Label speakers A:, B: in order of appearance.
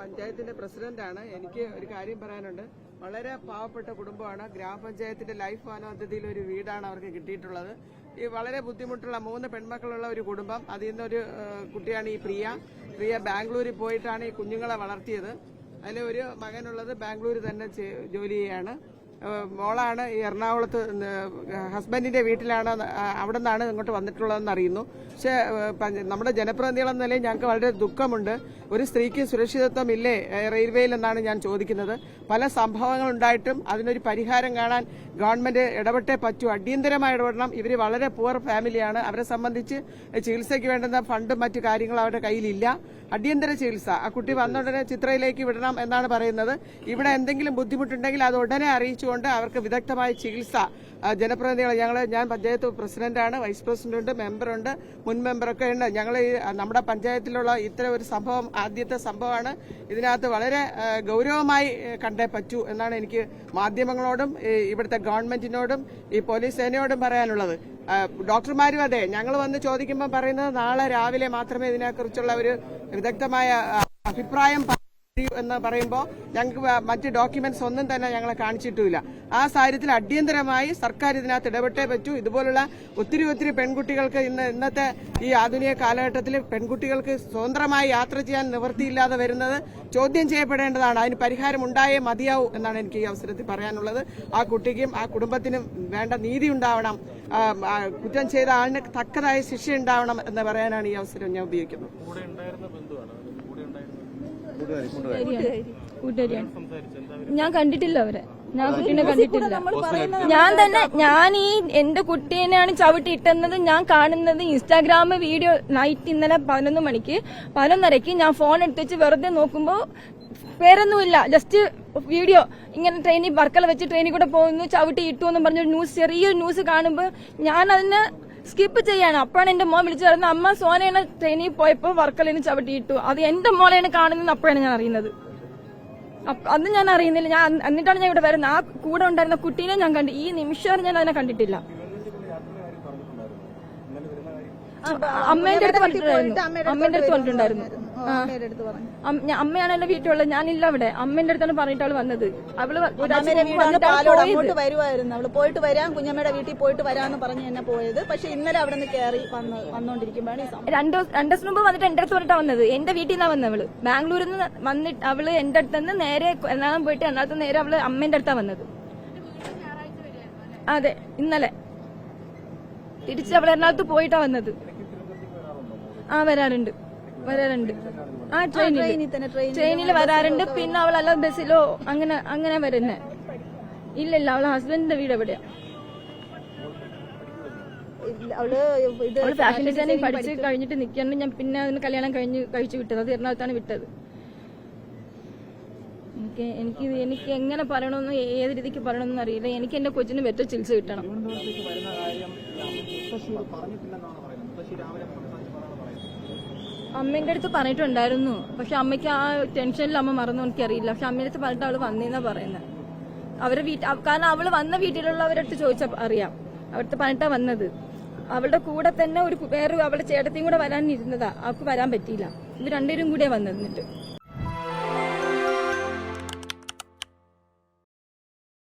A: പഞ്ചായത്തിന്റെ പ്രസിഡന്റാണ്. എനിക്ക് ഒരു കാര്യം പറയാനുണ്ട്. വളരെ പാവപ്പെട്ട കുടുംബമാണ്. ഗ്രാമപഞ്ചായത്തിന്റെ ലൈഫ് ഭവനപദ്ധതിയിൽ ഒരു വീടാണ് അവർക്ക് കിട്ടിയിട്ടുള്ളത്. ഈ വളരെ ബുദ്ധിമുട്ടുള്ള മൂന്ന് പെൺമക്കളുള്ള ഒരു കുടുംബം. അതിൽ നിന്നൊരു കുട്ടിയാണ് ഈ പ്രിയ. പ്രിയ ബാംഗ്ലൂരിൽ പോയിട്ടാണ് ഈ കുഞ്ഞുങ്ങളെ വളർത്തിയത്. അതിൽ ഒരു മകനുള്ളത് ബാംഗ്ലൂർ തന്നെ ജോലി ചെയ്യാണ്. മോളാണ് എറണാകുളത്ത് ഹസ്ബൻഡിന്റെ വീട്ടിലാണ് അവിടെ നിന്നാണ് ഇങ്ങോട്ട് വന്നിട്ടുള്ളതെന്ന് അറിയുന്നു. പക്ഷേ നമ്മുടെ ജനപ്രതിനിധികളെന്ന നിലയിൽ ഞങ്ങൾക്ക് വളരെ ദുഃഖമുണ്ട്. ഒരു സ്ത്രീക്ക് സുരക്ഷിതത്വം ഇല്ലേ റെയിൽവേയിൽ എന്നാണ് ഞാൻ ചോദിക്കുന്നത്. പല സംഭവങ്ങൾ ഉണ്ടായിട്ടും അതിനൊരു പരിഹാരം കാണാൻ ഗവൺമെന്റ് ഇടപെട്ടേ പറ്റൂ. അടിയന്തരമായി ഇടപെടണം. ഇവർ വളരെ പുവർ ഫാമിലിയാണ് അവരെ സംബന്ധിച്ച് ചികിത്സയ്ക്ക് വേണ്ടുന്ന ഫണ്ടും മറ്റു കാര്യങ്ങളും അവരുടെ കയ്യിലില്ല. അടിയന്തര ചികിത്സ. ആ കുട്ടി വന്ന ഉടനെ ചിത്രയിലേക്ക് വിടണം എന്നാണ് പറയുന്നത്. ഇവിടെ എന്തെങ്കിലും ബുദ്ധിമുട്ടുണ്ടെങ്കിൽ അത് ഉടനെ അറിയിച്ചുകൊണ്ട് അവർക്ക് വിദഗ്ധമായ ചികിത്സ ജനപ്രതിനിധികൾ ഞങ്ങൾ ഞാൻ പഞ്ചായത്ത് പ്രസിഡന്റാണ് വൈസ് പ്രസിഡന്റ് മെമ്പറുണ്ട് മുൻ മെമ്പറൊക്കെ ഉണ്ട്. ഞങ്ങൾ ഈ നമ്മുടെ പഞ്ചായത്തിലുള്ള ഇത്തരം ഒരു സംഭവം ആദ്യത്തെ സംഭവമാണ്. ഇതിനകത്ത് വളരെ ഗൗരവമായി കണ്ടേ പറ്റൂ എന്നാണ് എനിക്ക് മാധ്യമങ്ങളോടും ഇവിടുത്തെ ഗവൺമെന്റിനോടും ഈ പോലീസ് സേനയോടും പറയാനുള്ളത്. ഡോക്ടർമാരും അതെ ഞങ്ങൾ വന്ന് ചോദിക്കുമ്പോൾ പറയുന്നത് നാളെ രാവിലെ മാത്രമേ ഇതിനെക്കുറിച്ചുള്ള ഒരു വിദഗ്ധമായ അഭിപ്രായം എന്ന് പറയുമ്പോൾ ഞങ്ങൾക്ക് മറ്റ് ഡോക്യുമെന്റ്സ് ഒന്നും തന്നെ ഞങ്ങളെ കാണിച്ചിട്ടുമില്ല. ആ സാഹചര്യത്തിൽ അടിയന്തരമായി സർക്കാർ ഇതിനകത്ത് ഇടപെട്ടേ പറ്റൂ. ഇതുപോലുള്ള ഒത്തിരി ഒത്തിരി പെൺകുട്ടികൾക്ക് ഇന്ന് ഇന്നത്തെ ഈ ആധുനിക കാലഘട്ടത്തിൽ പെൺകുട്ടികൾക്ക് സ്വതന്ത്രമായി യാത്ര ചെയ്യാൻ നിവൃത്തിയില്ലാതെ വരുന്നത് ചോദ്യം ചെയ്യപ്പെടേണ്ടതാണ്. അതിന് പരിഹാരം ഉണ്ടായേ മതിയാവൂ എന്നാണ് എനിക്ക് ഈ അവസരത്തിൽ പറയാനുള്ളത്. ആ കുട്ടിക്കും ആ കുടുംബത്തിനും വേണ്ട നീതി ഉണ്ടാവണം. കുറ്റം ചെയ്ത ആളിന് തക്കതായ ശിക്ഷ ഉണ്ടാവണം എന്ന് പറയാനാണ് ഈ അവസരം ഞാൻ ഉപയോഗിക്കുന്നത്
B: കൂടെ ഉണ്ടായിരുന്ന ബന്ധുവാണ് കൂടെ ഉണ്ടായിരുന്ന
C: കൂട്ടുകാരിയാണ് ഞാൻ കണ്ടിട്ടില്ല അവരെ. ഞാൻ കുട്ടീനെ കണ്ടിട്ടില്ല. ഞാൻ തന്നെ ഞാൻ ഈ എന്റെ കുട്ടീനെയാണ് ചവിട്ടി ഇട്ടുന്നത് ഞാൻ കാണുന്നത് ഇൻസ്റ്റാഗ്രാം വീഡിയോ നൈറ്റ് ഇന്നലെ പതിനൊന്ന് മണിക്ക്. പതിനൊന്നരക്ക് ഞാൻ ഫോൺ എടുത്ത് വെച്ച് വെറുതെ നോക്കുമ്പോ പേരൊന്നുമില്ല. ജസ്റ്റ് വീഡിയോ ഇങ്ങനെ ട്രെയിനിൽ വർക്കല വെച്ച് ട്രെയിനിൽ കൂടെ പോകുന്നു ചവിട്ടി ഇട്ടു എന്ന് പറഞ്ഞൊരു ന്യൂസ് ചെറിയൊരു ന്യൂസ് കാണുമ്പോൾ ഞാൻ അതിനെ സ്കിപ്പ് ചെയ്യാണ്. അപ്പോഴാണ് എന്റെ മോൻ വിളിച്ചു പറയുന്നത് അമ്മ സോനയാണ് ട്രെയിനിൽ പോയപ്പോൾ വർക്കലിന് ചവിട്ടിയിട്ടു. അത് എന്റെ മോളെയാണ് കാണുന്നത് അപ്പോഴാണ് ഞാൻ അറിയുന്നത്. അന്ന് ഞാൻ അറിയുന്നില്ല. ഞാൻ എന്നിട്ടാണ് ഞാൻ ഇവിടെ വരുന്നത്. ആ കൂടെ ഉണ്ടായിരുന്ന കുട്ടീനെ ഞാൻ കണ്ടു. ഈ നിമിഷം ഞാൻ അതിനെ കണ്ടിട്ടില്ല. അമ്മേന്റെ അടുത്ത് പറഞ്ഞിട്ടുണ്ടായിരുന്നു അമ്മേന്റെ അടുത്ത് പറഞ്ഞിട്ടുണ്ടായിരുന്നു അമ്മയാണ് എന്റെ വീട്ടിലുള്ളത് ഞാനില്ല അവിടെ. അമ്മേന്റെ അടുത്താണ് പറഞ്ഞിട്ടാണ് വന്നത്. അവൾ
D: അങ്ങോട്ട് വരുമായിരുന്നു അവൾ പോയിട്ട് വരാം. കുഞ്ഞമ്മയുടെ വീട്ടിൽ പോയിട്ട് വരാന്ന് പറഞ്ഞ് എന്നെ പോയത്. പക്ഷെ ഇന്നലെ അവിടെ നിന്ന് കയറി വന്ന് വന്നോണ്ടിരിക്കുമ്പോഴാണ് ഈ സംഭവം.
C: രണ്ടു രണ്ടു ദിവസം മുമ്പ് വന്നിട്ട് എന്റെ അടുത്ത് പറഞ്ഞിട്ടാ വന്നത്. എന്റെ വീട്ടിൽ നിന്നാ വന്നത് അവൾ. ബാംഗ്ലൂരിൽ നിന്ന് വന്നിട്ട് അവൾ എന്റെ അടുത്ത് നിന്ന് നേരെ എറണാകുളം പോയിട്ട് എറണാകുളത്ത് നേരെ അവൾ അമ്മേന്റെ അടുത്താ വന്നത്. അതെ ഇന്നലെ. തിരിച്ച് അവൾ എറണാകുളത്ത് പോയിട്ടാ വന്നത്. ആ വരാറുണ്ട്. വരാറുണ്ട്. ആ
D: ട്രെയിനിൽ
C: ട്രെയിനിൽ
D: തന്നെ ട്രെയിനിൽ
C: ട്രെയിനിൽ വരാറുണ്ട്. പിന്നെ അവൾ അല്ല ബസ്സിലോ അങ്ങനെ അങ്ങനെ വരുന്നേ. ഇല്ലില്ല ഇല്ല അവളെ ഹസ്ബൻഡിന്റെ വീട് എവിടെയാ? അവൾ ഫാഷൻ ഡിസൈനിങ് പഠിച്ച് കഴിഞ്ഞിട്ട് നിൽക്കാണ്ട് ഞാൻ പിന്നെ അതിന് കല്യാണം കഴിഞ്ഞ് കഴിച്ചു വിട്ടത്. അത് എറണാകുളത്താണ് വിട്ടത്. എനിക്ക് എനിക്ക് എനിക്ക് എങ്ങനെ പറയണമെന്ന് ഏത് രീതിക്ക് പറയണമെന്ന് അറിയില്ല. എനിക്ക് എന്റെ കൊച്ചിന് വെറ്റ ചികിത്സ കിട്ടണം
B: തിരുവനന്തപുരത്തേക്ക് വരുന്ന കാര്യം മുത്തശ്ശി പറഞ്ഞിട്ടില്ലെന്നാണ് പറയുന്നത് മുത്തശ്ശി രാവിലെ സംസാരിച്ചപ്പോഴാണ് പറയുന്നത്
C: അമ്മേന്റെ അടുത്ത് പറഞ്ഞിട്ടുണ്ടായിരുന്നു. പക്ഷെ അമ്മയ്ക്ക് ആ ടെൻഷനിൽ അമ്മ മറന്നു. എനിക്കറിയില്ല. പക്ഷെ അമ്മേന്റെ അടുത്ത് പറഞ്ഞിട്ട് അവൾ വന്നേന്നാ പറയുന്നത് അവരെ വീട്ടിൽ കാരണം അവൾ വന്ന വീട്ടിലുള്ളവരുടെ അടുത്ത് ചോദിച്ച അറിയാം. അവിടുത്തെ പറഞ്ഞിട്ടാ വന്നത്. അവളുടെ കൂടെ തന്നെ ഒരു വേറെ അവളുടെ ചേട്ടത്തെയും കൂടെ വരാനിരുന്നതാ. അവൾക്ക് വരാൻ പറ്റിയില്ല. ഇത് രണ്ടുപേരും കൂടിയാ വന്നത് എന്നിട്ട്.